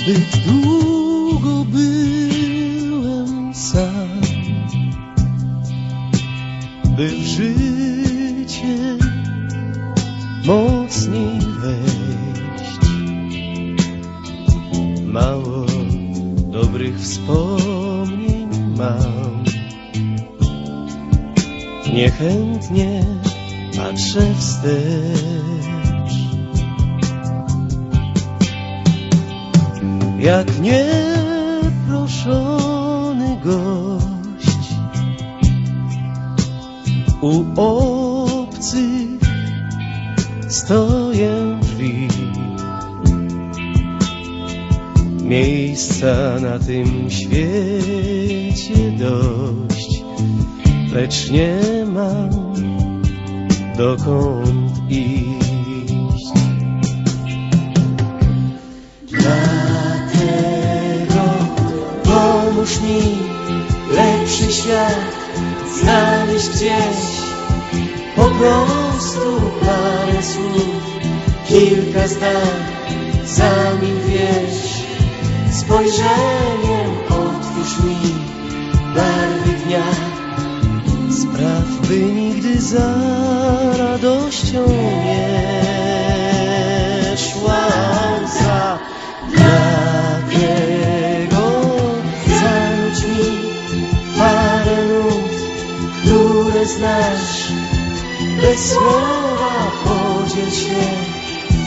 Zbyt długo byłem sam, by w życie mocniej wejść. Mało dobrych wspomnień mam. Niechętnie patrzę wstecz. Jak nieproszony gość u obcych stoję drzwi. Miejsca na tym świecie dość, lecz nie mam dokąd iść. Pomóż mi lepszy świat znaleźć gdzieś po prostu parę słów, kilka zdań, zanim wieś spojrzeniem otwórz mi barwy dnia. Spraw, by nigdy za radością nie Bez słowa podziel się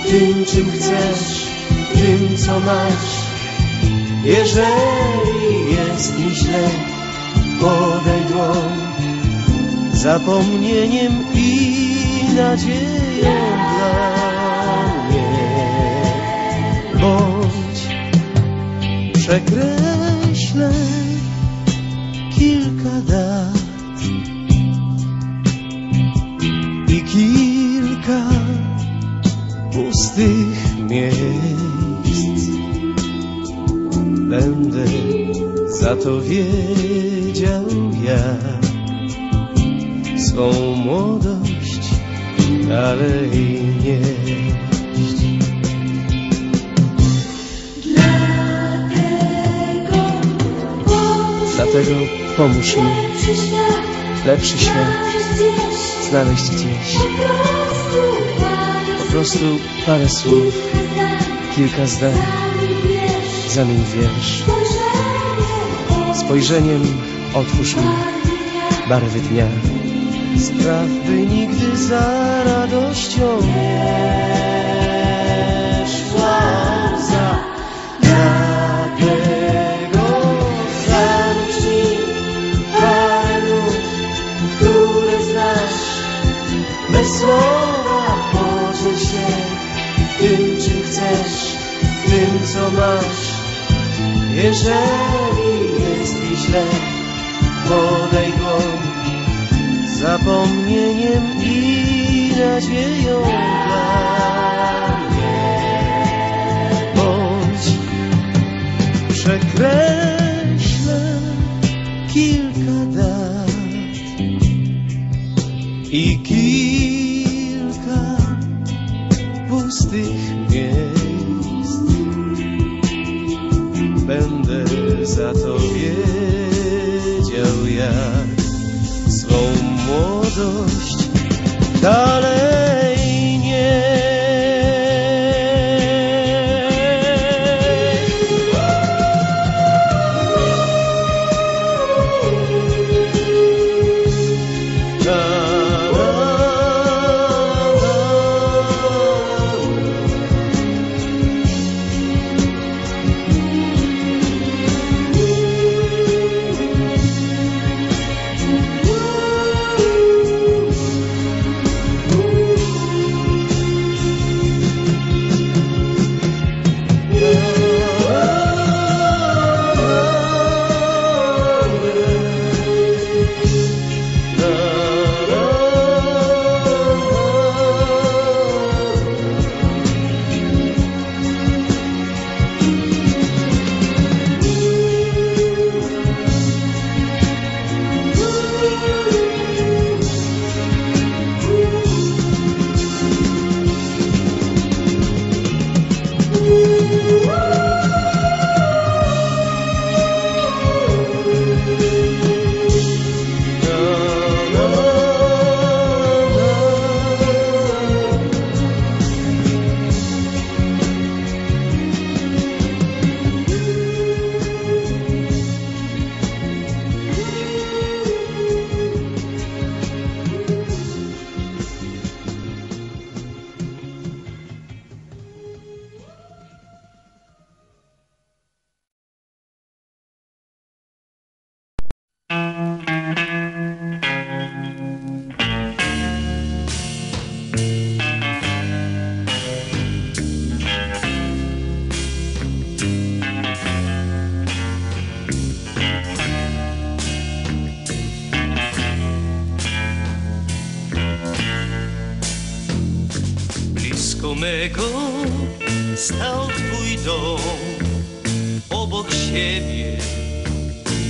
tym, czym chcesz, tym, co masz. Jeżeli jest mi źle, podaj dłoń zapomnieniem i nadzieją dla mnie. Bądź przekreślę kilka dat pustych miejsc. Będę za to wiedział jak swą młodość dalej nieść. Dlatego pomóż mi lepszy świat znaleźć gdzieś. Prostu parę słów, kilka zdań, zamień wiersz. Spojrzeniem otwórz mi barwy dnia. Spraw, by nigdy za radością nie szła łza. Dlatego mi parę nut, które znasz. Bez słowa co masz. Jeżeli jest mi źle, podaj dłoń zapomnieniem i nadzieją dla dalej stał twój dom obok siebie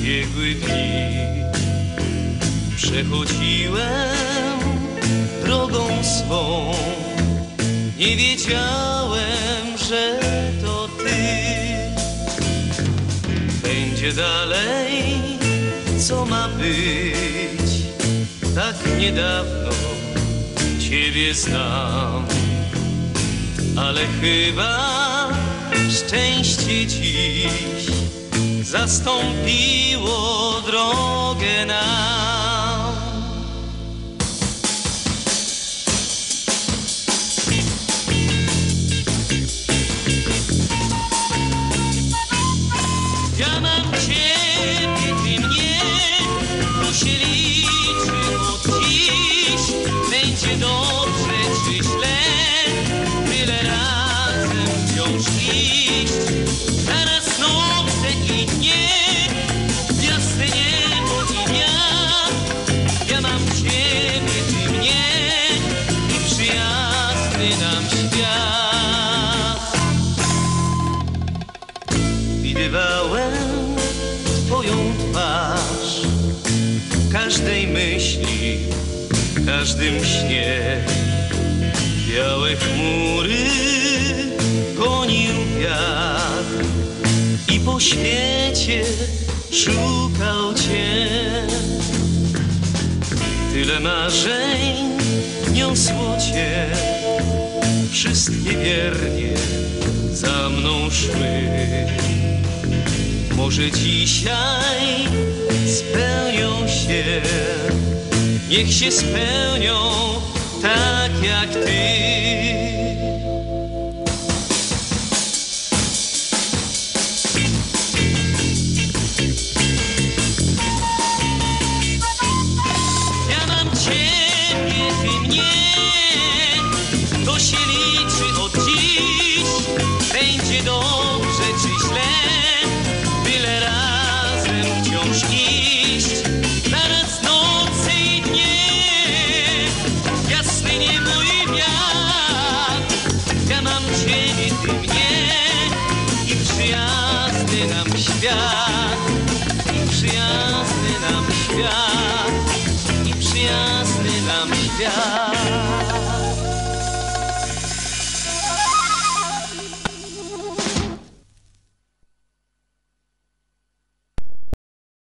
biegły dni. Przechodziłem drogą swą, nie wiedziałem, że to ty. Będzie dalej, co ma być, tak niedawno ciebie znam, ale chyba szczęście dziś zastąpiło drogę nam. Każdym śnie. Białe chmury gonił wiatr i po świecie szukał Cię. Tyle marzeń niosło Cię, wszystkie wiernie za mną szły. Może dzisiaj spełnią się, niech się spełnią tak jak ty.